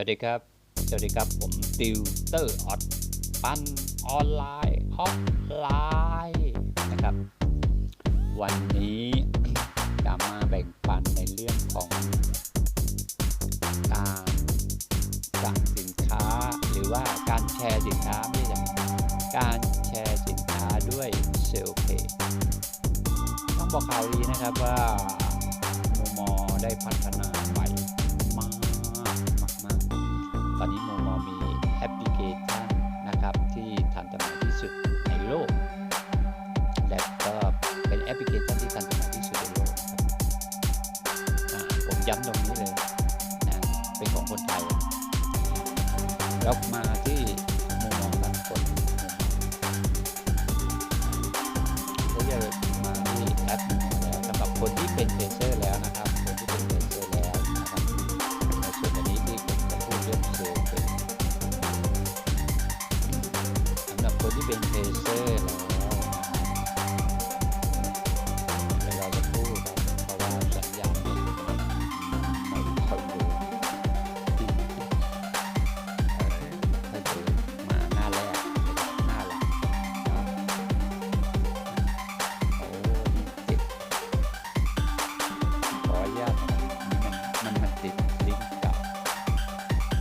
วัสดีครับ สวัสดีครับ ผมติวเตอร์ออดปันออนไลน์ออฟไลน์นะครับ วันนี้จะมาแบ่งปันในเรื่องของการสั่งสินค้าหรือว่าการแชร์สินค้าไม่ใช่การแชร์สินค้าด้วยเซลเพจต้องบอกข่าวดีนะครับว่าโมมอได้พัฒนา พลิเคชันนะครับที่ทันสมัยที่สุดในโลก และก็เป็นแอปพลิเคชันที่ทันสมัยที่สุดในโลกครับผมย้ำตรงนี้เลยนะเป็นของคนไทยแล้วมาที่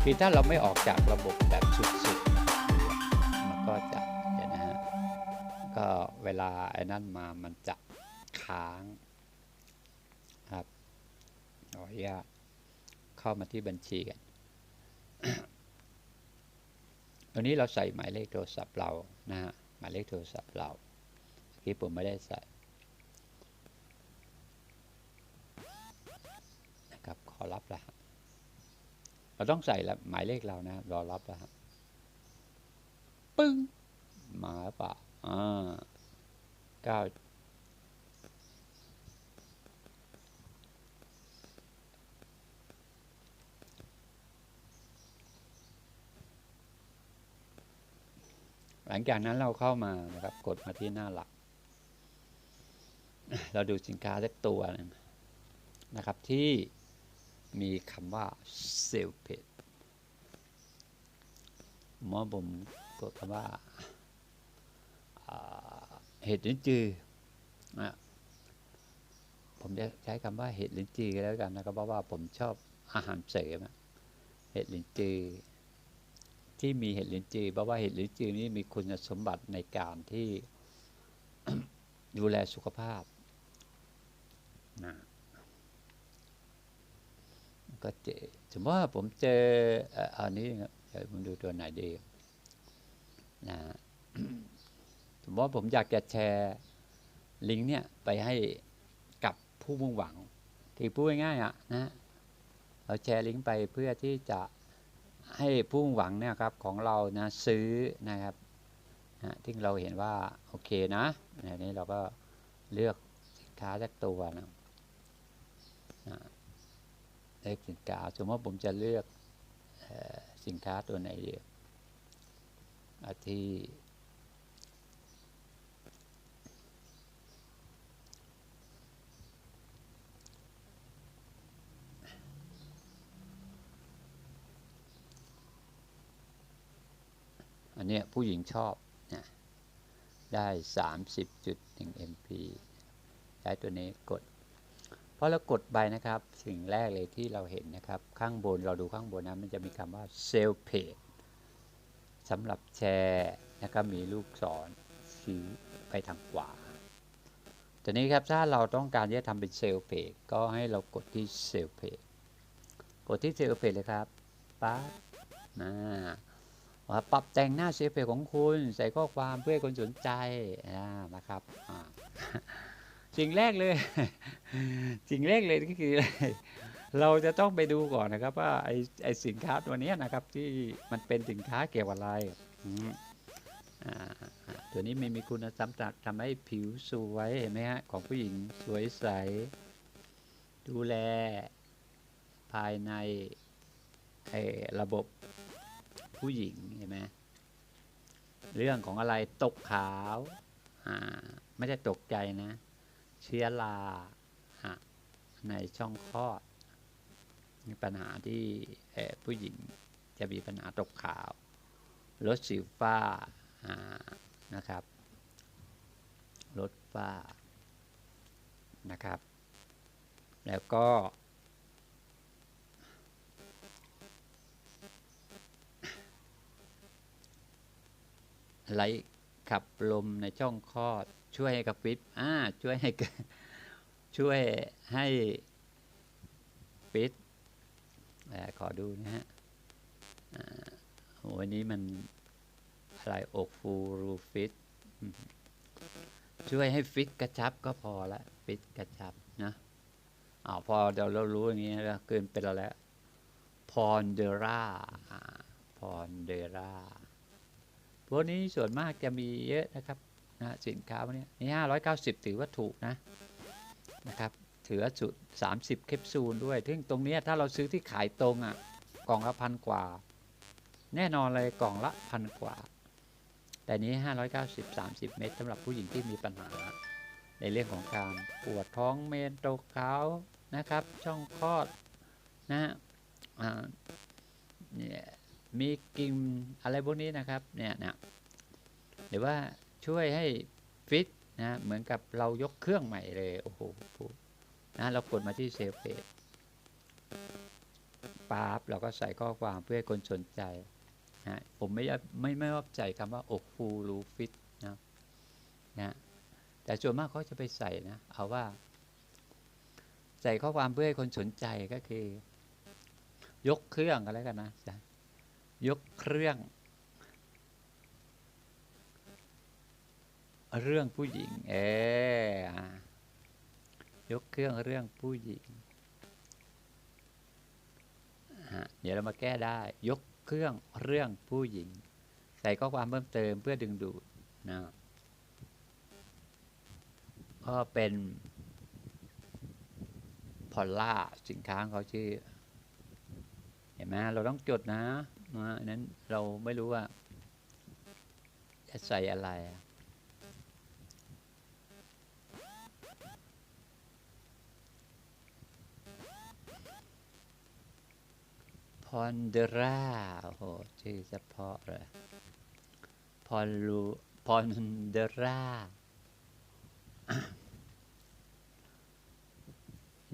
คือถ้าเราไม่ออกจากระบบแบบสุดๆ มันก็จะเดี๋ยวนะฮะ ก็เวลาไอ้นั่นมามันจะค้างครับขออนุญาตเข้ามาที่บัญชีกันวันนี้เราใส่หมายเลขโทรศัพท์เรานะฮะ หมายเลขโทรศัพท์เราเมื่ผมไม่ได้ใส่นะครับ ขอรับรหัส เราต้องใส่ลหมายเลขเรานะรอรับรหัสปึ้งมาเปล่าอ่าเก้าหลังจากนั้นเราเข้ามานะครับ กดมาที่หน้าหลัก เราดูสินค้าสักตัวนึงนะครับที่ มีคำว่าเซลเพจเมื่อผมกดคำว่าเห็ดลิ้นจือนะผมจะใช้คำว่าเห็ดลิ้นจือก็แล้วกันนะครับเพราะว่าผมชอบอาหารเสริมเห็ดลิ้นจือที่มีเห็ดลิ้นจือเพราะว่าเห็ดลิ้นจือนี่มีคุณสมบัติในการที่ดูแลสุขภาพนะ ก็เจอสมมติว่าผมเจออันนี้ครับเดี๋ยวผมดูตัวไหนดีนะสมมติว่าผมอยากจะแชร์ลิงก์เนี่ยไปให้กับผู้มุ่งหวังคือพูดง่ายๆอะนะเราแชร์ลิงก์ไปเพื่อที่จะให้ผู้มุ่งหวังเนี่ยครับของเรานะซื้อนะครับนะที่เราเห็นว่าโอเคนะอันนี้เราก็เลือกสินค้าสักตัวนะ ลือกสินค้า สมมติว่าผมจะเลือกอสินค้าตัวไหนดีเอาที่อันนี้ผู้หญิงชอบนะได้ 30.1 MP ใช้ตัวนี้กด พอเรากดไปนะครับ สิ่งแรกเลยที่เราเห็นนะครับ ข้างบนเราดูข้างบนนะมันจะมีคำว่า Sell Page สำหรับแชร์นะครับมีลูกศรชี้ไปทางขวาทีนี้ครับถ้าเราต้องการจะทำเป็นเซลล์เพจก็ให้เรากดที่เซลล์เพจกดที่เซลล์เพจเลยครับปั๊บนะว่าปรับแต่งหน้าเซลล์เพจของคุณ ใส่ข้อความเพื่อคนสนใจนะครับอ่า สิ่งแรกเลย สิ่งแรกเลยก็คือ เราจะต้องไปดูก่อนนะครับ ว่าไอไอสินค้าตัวนี้นะครับ ที่มันเป็นสินค้าเกี่ยวกับอะไรอ่าตัวนี้ไม่มีคุณสมบัติทำให้ผิวสวยเห็นไหมฮะของผู้หญิงสวยใส ดูแล ภายในไอระบบผู้หญิงเห็นไหมเรื่องของอะไรตกขาว อ่า ไม่ได้ตกใจนะ ชื้อราในช่องคลอดมีปัญหาที่ผู้หญิงจะมีปัญหาตกขาวลดสิวฝ้านะครับลดฝ้านะครับ แล้วก็ ไหลขับลมในช่องคลอด ช่วยให้กระฟิตอ่าช่วยให้ช่วยให้ฟิตแต่ขอดูนะฮะวันนี้มันอะไรอกฟูรูฟิต ช่วยให้ฟิตกระชับก็พอละฟิตกระชับนะอ้าวพอเดี๋ยวเรารู้อย่างนี้แล้วเกินเป็นเราแล้ว พรเดราพรเดราพวกนี้ส่วนมากจะมีเยอะนะครับ นะสินค้าพวกนี้นี่ห้ารอยเก้าสิบถือว่าถูกนะนะครับถือว่าจุดสามสิบเคปซูลด้วยซึ่งตรงนี้ถ้าเราซื้อที่ขายตรงอะกล่องละพันกว่า แน่นอนเลยกล่องละพันกว่า แต่นี้ห้าร้อยเก้าสิบสามสิบเม็ดสำหรับผู้หญิงที่มีปัญหา ในเรื่องของการปวดท้องเมนโตกขาวนะครับ ช่องคลอดนะฮะมีกินอะไรพวกนี้นะครับเนี่ยนะหรือว่า ช่วยให้ฟิตนะเหมือนกับเรายกเครื่องใหม่เลย โอ้โหนะเรากดมาที่เซลเพจปั๊บเราก็ใส่ข้อความเพื่อให้คนสนใจนะผมไม่ไม่ไม่ว่าใจคำว่าอกฟูรูฟิตนะนะแต่ส่วนมากเขาจะไปใส่นะเอาว่า ใส่ข้อความเพื่อให้คนสนใจก็คือ ยกเครื่องกันแล้วกันนะยกเครื่อง เรื่องผู้หญิง เอออะยกเครื่องเรื่องผู้หญิงฮะเดี๋ยวเรามาแก้ได้ ยกเครื่องเรื่องผู้หญิง ใส่ข้อความเพิ่มเติมเพื่อดึงดูดนะก็เป็นพอลล่าสินค้าเขาชื่อ เห็นไหมเราต้องจดนะนะนั้นเราไม่รู้ว่าจะใส่อะไร พอนเดราโหชื่อเฉพาะเลยพอลูพอนเดรา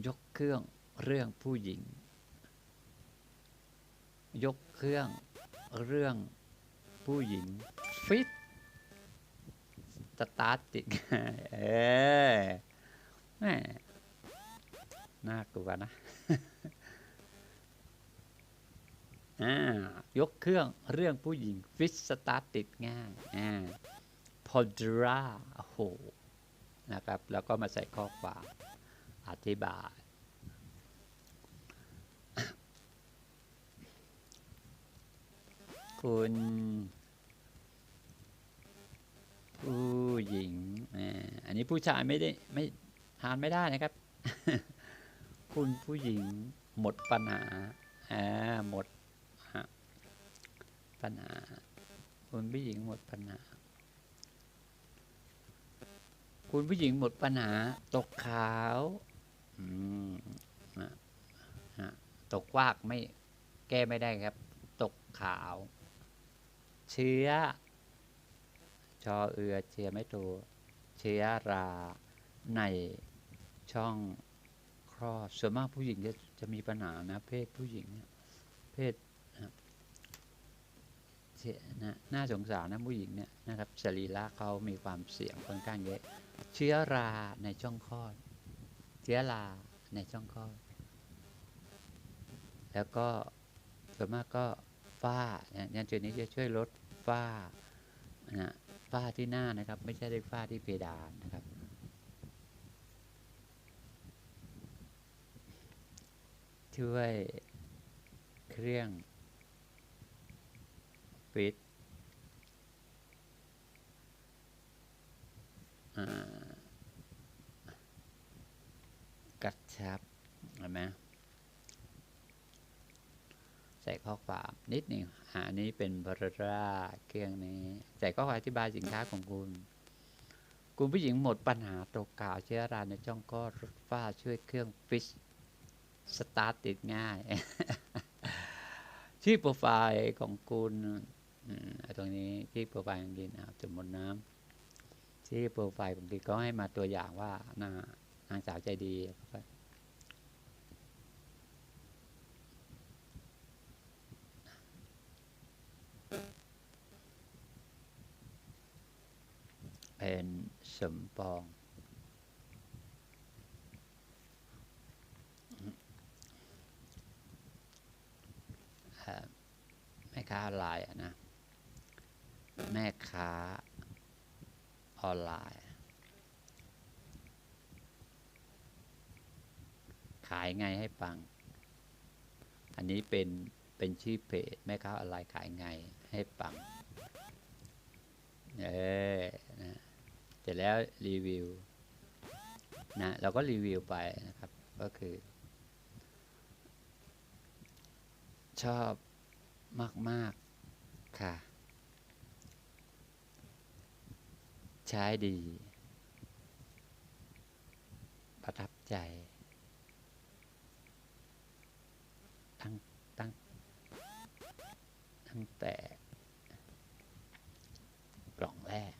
ยกเครื่องเรื่องผู้หญิง ยกเครื่องเรื่องผู้หญิง ฟิตสตาร์ติดเออแม่น่ากลัวนะ ยกเครื่องเรื่องผู้หญิงฟิตสตาร์ทติดง่ายอ่าพอดราโอ้โหนะครับ แล้วก็มาใส่ข้อความอธิบาย คุณผู้หญิงอ่าอันนี้ผู้ชายไม่ได้ไม่ทานไม่ได้นะครับ คุณผู้หญิงหมดปัญหาอ่าหมดฮะ ปัญหา คุณผู้หญิงหมดปัญหา คุณผู้หญิงหมดปัญหา ตกขาวตกวากไม่แก้ไม่ได้ครับ ตกขาว เชื้อ ชอเอือเชื้อไม่ตัวเชื้อราในช่องคลอดส่วนมากผู้หญิงจะจะมีปัญหานะ เพศผู้หญิง เพศ เชื้อนะน่าสงสารนะผู้หญิงเนี่ยนะครับสรีระเขามีความเสี่ยงค่อนข้างเยอะ เชื้อราในช่องคลอด เชื้อราในช่องคลอด แล้วก็ส่วนมากก็ฝ้าเนี่ยยันจุดนี้จะช่วยลดฝ้านะฝ้าที่หน้านะครับ ไม่ใช่ได้ฝ้าที่เพดานนะครับช่วยเครื่อง ฟิตกระชับเห็นไหมใส่ข้อความนิดหนึ่งอันนี้เป็นบรราเครื่องนี้ ใส่ข้อความอธิบายสินค้าของคุณ คุณผู้หญิงหมดปัญหาตกกาวเชื้อราในช่องคลอดลดฝ้าช่วยเครื่องฟิชสตาร์ทติดง่าย ชื่อโปรไฟล์ของคุณ ตรงนี้ชื่โปรไฟล์ของดินอ่มมติน้ำชื่โปรไฟล์ของดินก็ให้มาตัวอย่างว่านานางสาวใจดีเป็นสมปองเอ่อแม่ค้าออนไลน์อะนะ แม่ค้า ออนไลน์ ขายไงให้ปัง อันนี้เป็นเป็นชื่อเพจแม่ค้าออนไลน์ขายไงให้ปัง เออนะเสร็จแล้วรีวิวนะเราก็รีวิวไปนะครับ ก็คือ ชอบมาก ๆ ค่ะ ใช้ดี ประทับใจ ตั้งตั้งตั้งแต่ กล่องแรก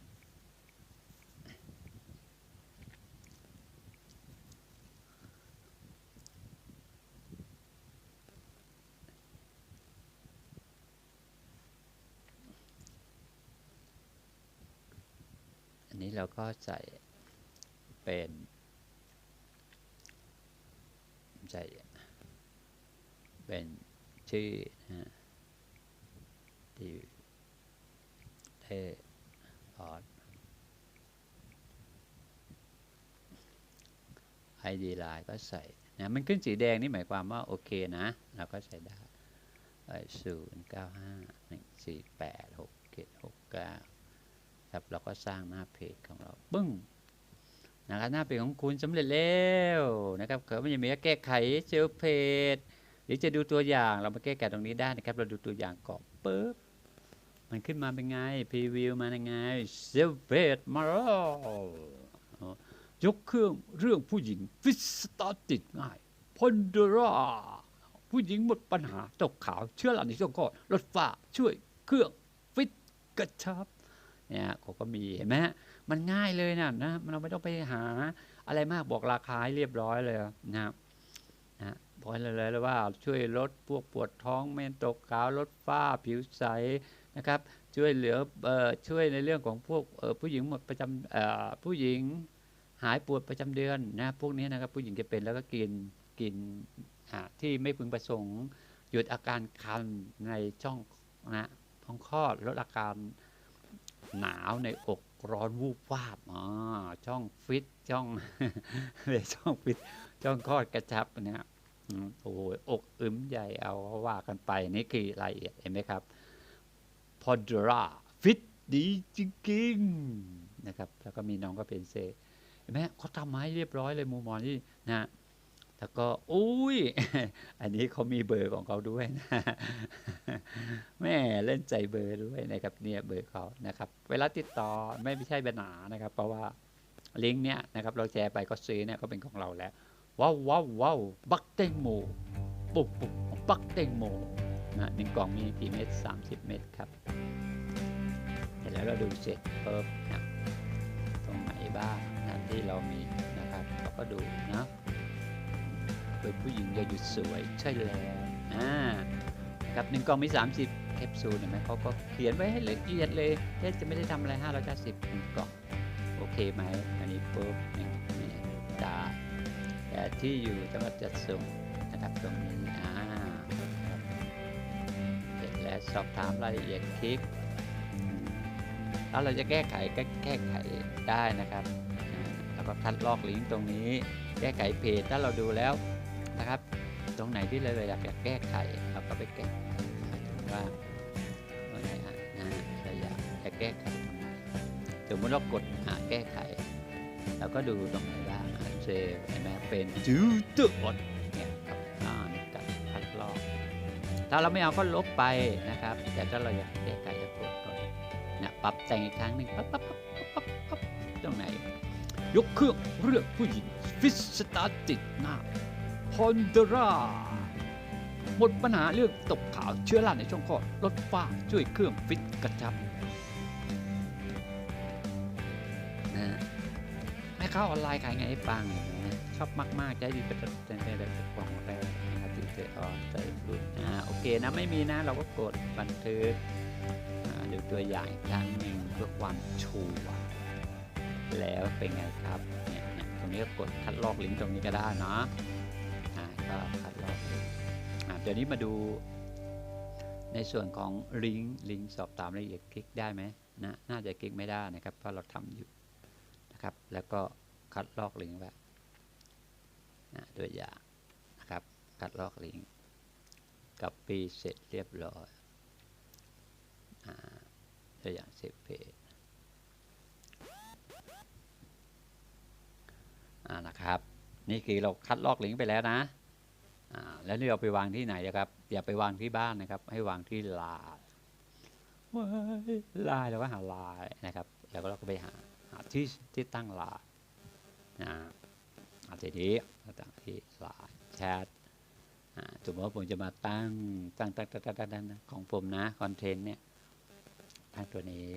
อันนี้ เราก็ใส่เป็นใส่เป็นชื่อนะฮะที่เทออดไอดีไลน์ก็ใส่นะมันขึ้นสีแดงนี่หมายความว่า โอเคนะ เราก็ใส่ได้ศูนย์เก้าห้าหนึ่งสี่แปดหกเจ็ดหกเก้า ครับ เราก็สร้างหน้าเพจของเราปึ้งนะครับหน้าเพจของคุณสำเร็จแล้วนะครับเขาไม่ยังมีแก้ไขเซลเพจหรือจะดูตัวอย่างเรามาแก้ไขตรงนี้ได้นะครับ เราดูตัวอย่างก่อนปึ๊บมันขึ้นมาเป็นไงพรีวิวมาเป็นไงเซลเพจมาแล้วยกเครื่องเรื่องผู้หญิงฟิสตาร์ติดง่ายพอนเดราผู้หญิงหมดปัญหาตกขาวเชื้อราในช่องคลอดลดฝ้าช่วยเครื่องฟิตกระชับ เนี่ยเขาก็มีเห็นไหมฮะมันง่ายเลยนะนะเราไม่ต้องไปหาอะไรมากบอกราคาให้เรียบร้อยเลยนะครับนะบอกเลยเลยว่าช่วยลดพวกปวดท้องไม่ตกขาวลดฝ้าผิวใสนะครับ ช่วยเหลืออช่วยในเรื่องของพวกผู้หญิงหมดประจำผู้หญิงหายปวดประจำเดือนนะพวกนี้นะครับผู้หญิงจะเป็นแล้วก็กินกินที่ไม่พึงประสงค์ หยุดอาการคันในช่องนะท้องคลอดลดอาการ หนาวในอกร้อนวูบวาบอ๋อช่องฟิตช่องเลยช่องฟิตช่องคลอดกระชับเนี่ยอืมโอ้ยอกอึมใหญ่เอาว่ากันไปนี่คือรายละเอียดเห็นไหมครับพอดราฟิตดีจริงๆนะครับ แล้วก็มีน้องก็เป็นเซเห็นไหมเขาทำมาให้เรียบร้อยเลยมูมอนนี่นะ แล้วก็อุ้ย อันนี้เขามีเบอร์ของเขาด้วยนะแม่เล่นใจเบอร์ด้วยนะครับเนี่ยเบอร์เขานะครับ เวลาติดต่อไม่ใช่ปัญหานะครับ เพราะว่าลิงก์เนี้ยนะครับเราแชร์ไปก็ซื้อเนี่ยก็เป็นของเราแล้วว้าวว้าวว้าวบักเต็งโมปุ๊บปุ๊บบักเต็งโมนะหนึ่งกล่องมีกี่เม็ดสามสิบเม็ดครับเสร็จแล้วเราดูเสร็จเพิ่มนะตรงไหนบ้างนะที่เรามีนะครับเราก็ดูนะ เป็นผู้หญิงอย่าหยุดสวยใช่แล้วอ่าครับหนึ่งกล่องมี 30 แคปซูลเห็นไหมเขาก็เขียนไว้ให้ละเอียดเลยแค่จะไม่ได้ทำอะไร5 9 0หนึ่งกล่องโอเคไหมอันนี้ปุ๊บนี่นี่ตาแต่ที่อยู่สำหรับจัดส่งนะครับตรงนี้อ่าครับเสร็จแล้วสอบถามรายละเอียดคลิกแล้วเราจะแก้ไขก็แก้ไขได้นะครับ แล้วก็คัดลอกลิงก์ตรงนี้ แก้ไขเพจถ้าเราดูแล้ว นะครับ ตรงไหนที่เราอยากจะแก้ไขเราก็ไปแก้ไขว่าว่าไงฮะนะเราอยากจะแก้ไขตรงไหนสมมติเรากดหาแก้ไขเราก็ดูตรงไหนบ้างเซลล์เห็นไหมเป็นจูตุดเนี่ยครับอ่านกับคัดลอก ถ้าเราไม่เอาก็ลบไปนะครับ แต่ถ้าเราอยากแก้ไขจะกดกดเนี่ปรับแต่งอีกครั้งหนึ่งปั๊บปั๊บปั๊บปั๊บปั๊บปั๊บตรงไหนยกเครื่องเลือกผู้หญิงฟิสตาร์ติดหน้า พอนเดราหมดปัญหาเรื่องตกขาวเชื้อราในช่องคลอดลดฝ้าช่วยเครื่องฟิตกระชับนะแม่ค้าออนไลน์ขายไงให้ฟังนะชอบมากๆใจดีเป็นเป็นแบบกล่องแรกนะครับติดเตออใส่รุ่นอ่าโอเคนะไม่มีนะเราก็กดบันทึกอ่าดูตัวอย่างอีกครั้งหนึ่งเพื่อความชัวร์แล้วเป็นไงครับเนี่ยเนี่ยตรงนี้ก็กดคัดลอกลิงก์ตรงนี้ก็ได้เนาะ ก็คัดลอกเดี๋ยวนี้มาดูในส่วนของลิงก์ลิงก์สอบถามรายละเอียดคลิกได้ไหมนะน่าจะคลิกไม่ได้นะครับ เพราะเราทำอยู่นะครับ แล้วก็คัดลอกลิงก์ไว้นะตัวอย่างนะครับ คัดลอกลิงก์กับปีเสร็จเรียบร้อยตัวอย่างเซฟเพจนะครับ นี่คือเราคัดลอกลิงก์ไปแล้วนะ แล้วนี่เราไปวางที่ไหนนะครับ อย่าไปวางที่บ้านนะครับ ให้วางที่ลาลาเราก็หาลานะครับ แล้วก็เราก็ไปหาหาที่ที่ตั้งลาอ่าทีนี้ตั้งที่ลาแชทสมมติผมจะมาตั้งตั้งตั้งตั้งตั้งตั้งของผมนะคอนเทนต์เนี่ยตั้งตัวนี้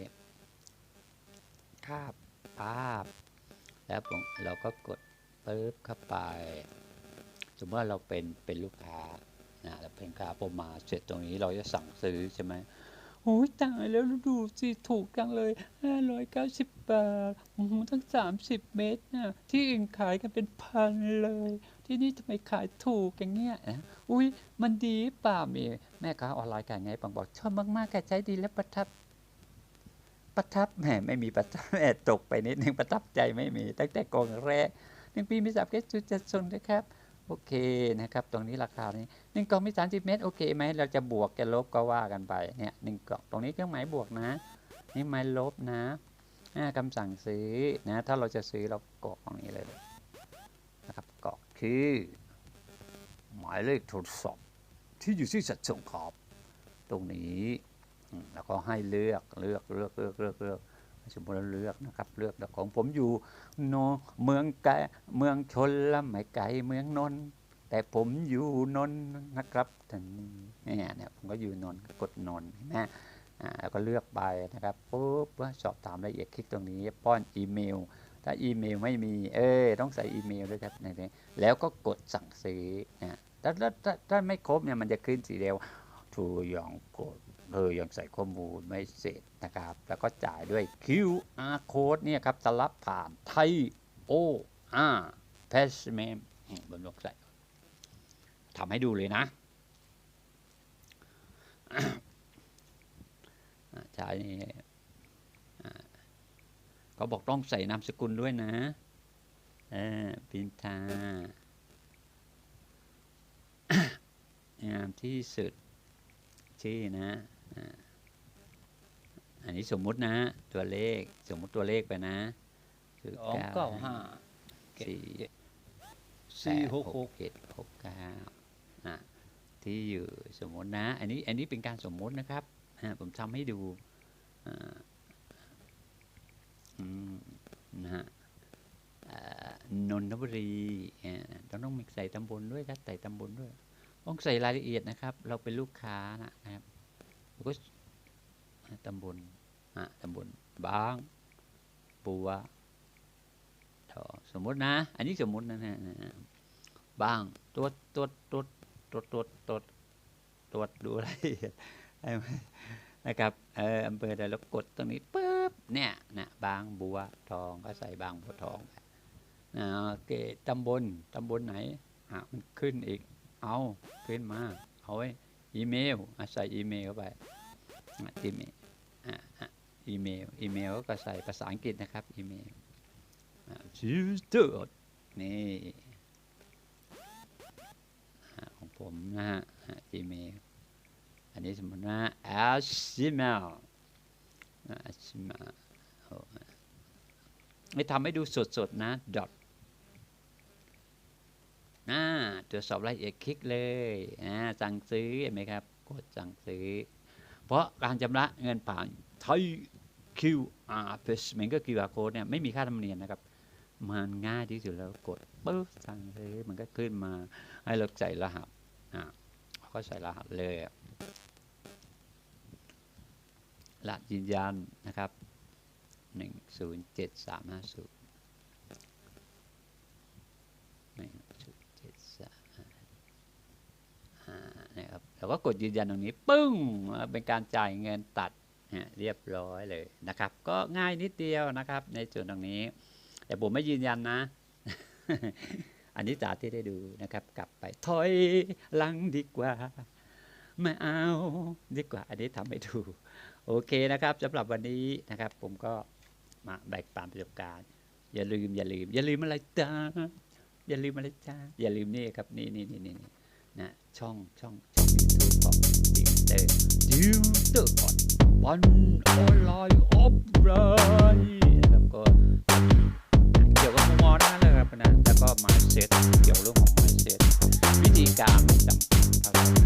ภาพภาพ แล้วผมเราก็กดปึ๊บเข้าไป สมมติว่าเราเป็นเป็นลูกค้านะเราเป็นค้าผมมาเสร็จตรงนี้เราจะสั่งซื้อใช่ไหมโอ้ยตายแล้วดูสิถูกจังเลย590บาทโอ้โหตั้ง30เมตรนะที่อื่นขายกันเป็นพันเลย ที่นี่ทำไมขายถูกอย่างเงี้ยนะอุ้ยมันดีป่ามีแม่ค้าออนไลน์กันไงปังบอกชอบมากๆแกใจดีและประทับ ประทับแหมไม่มีประทับแหมตกไปนิดนึงประทับใจไม่มี ตั้งแต่กองแรกหนึ่งปีมีสามแค่จุดจัดส่งนะครับ โอเคนะครับ ตรงนี้ราคานี้หนึ่งกล่องมี 30 เมตร โอเคไหมเราจะบวกจะลบก็ว่ากันไปเนี่ยหนึ่งกล่องตรงนี้เครื่องหมายบวกนะ นี่หมายลบนะอ่าคำสั่งซื้อนะถ้าเราจะซื้อเรากรอกตรงนี้เลยนะครับกรอกคือหมายเลขโทรศัพท์ที่อยู่ที่สัดส่งขอบ ตรงนี้แล้วก็ให้เลือกเลือกเลือกเลือกเลือกเลือก สมมติเราเลือกนะครับเลือกแต่ของผมอยู่โนเมืองไกลเมืองชนละไม่ไกลเมืองนนท์แต่ผมอยู่นนท์นะครับท่านนี้เนี่ยเนี่ยผมก็อยู่นนท์ก็กดนนท์นะแล้วก็เลือกไปนะครับปุ๊บสอบถามรายละเอียดคลิกตรงนี้ ป้อนอีเมล ถ้าอีเมลไม่มี เออต้องใส่อีเมลด้วยครับในนี้แล้วก็กดสั่งซื้อนะถ้าถ้าถ้าถ้าไม่ครบเนี่ยมันจะขึ้นสีแดง ทูยองกดเออยังใส่ข้อมูลไม่เสร็จนะครับ แล้วก็จ่ายด้วย QR code เนี่ยครับจะรับผ่านไทยโออาเพชเมมบนลกใส่ทำให้ดูเลยนะอ่าใช่นี่เขาบอกต้องใส่นามสกุลด้วยนะเออปินทางามที่สุด ชื่อนะอ่าอันนี้สมมุตินะตัวเลขสมมุติตัวเลขไปนะคือสองเก้าห้าสี่สี่หกหกเจ็ดหกเก้าอะที่อยู่สมมตินะ อันนี้อันนี้เป็นการสมมุตินะครับอะผมทำให้ดูอ่าอืมนะฮะอ่านนทบุรีอ่าต้องต้องมีใส่ตำบลด้วยครับใส่ตำบลด้วย ต้องใส่รายละเอียดนะครับ เราเป็นลูกค้านะครับแล้วก็ตำบลอะตำบลบางปัวทอสมมตินะ อันนี้สมมตินะฮะบางตัวตัวตัวตัวตัวตัวตัวดูอะไรให้มันนะครับเอออำเภอใดแล้วกดตรงนี้ปุ๊บเนี่ยนะบางบัวทองก็ใส่บางบัวทองนะโอเคตำบลตำบลไหนอะมันขึ้นอีก เอาขึ้นมา เอาไว้อีเมลใส่อีเมลเข้าไปอีเมลอีเมลอีเมลก็ใส่ภาษาอังกฤษนะครับอีเมลชิวเตอร์นี่ของผมนะฮะอีเมลอันนี้สมมติว่า Ashimel Ashimel ไม่ทำให้ดูสดๆนะ dot อ่าตรวจสอบรายละเอียดคลิกเลยอ่าสั่งซื้อเห็นไหมครับ กดสั่งซื้อ เพราะการชำระเงินผ่านไทย QR Payment ก็ QR Code เนี่ยไม่มีค่าธรรมเนียมนะครับ มันง่ายที่สุดแล้วกดปึ๊บสั่งซื้อมันก็ขึ้นมาให้เราใส่รหัสอ่าก็ใส่รหัสเลยรหัสยืนยันนะครับ 10735 0 เราก็กดยืนยันตรงนี้ ปึ้ง เป็นการจ่ายเงินตัดเรียบร้อยเลยนะครับ ก็ง่ายนิดเดียวนะครับ ในส่วนตรงนี้ แต่ผมไม่ยืนยันนะ อันนี้สาที่ได้ดูนะครับ กลับไปถอยหลังดีกว่าไม่เอาดีกว่า อันนี้ทำให้ดู โอเคนะครับสำหรับวันนี้นะครับ ผมก็มาแบ่งปันประสบการณ์ อย่าลืม อย่าลืม อย่าลืมอะไรจ้าอย่าลืมอะไรจ้าอย่าลืมนี่ครับ นี่นี่นี่นี่นี่นะช่องช่อง ปอกติมเต็มดิวเตอร์ออนบอลออนไลน์ออฟไลน์ะครับก็เกี่ยวกับมุมมองนะครับนะแล้วก็ mindset เกี่ยวเรื่องของ mindset วิธีการต่างๆ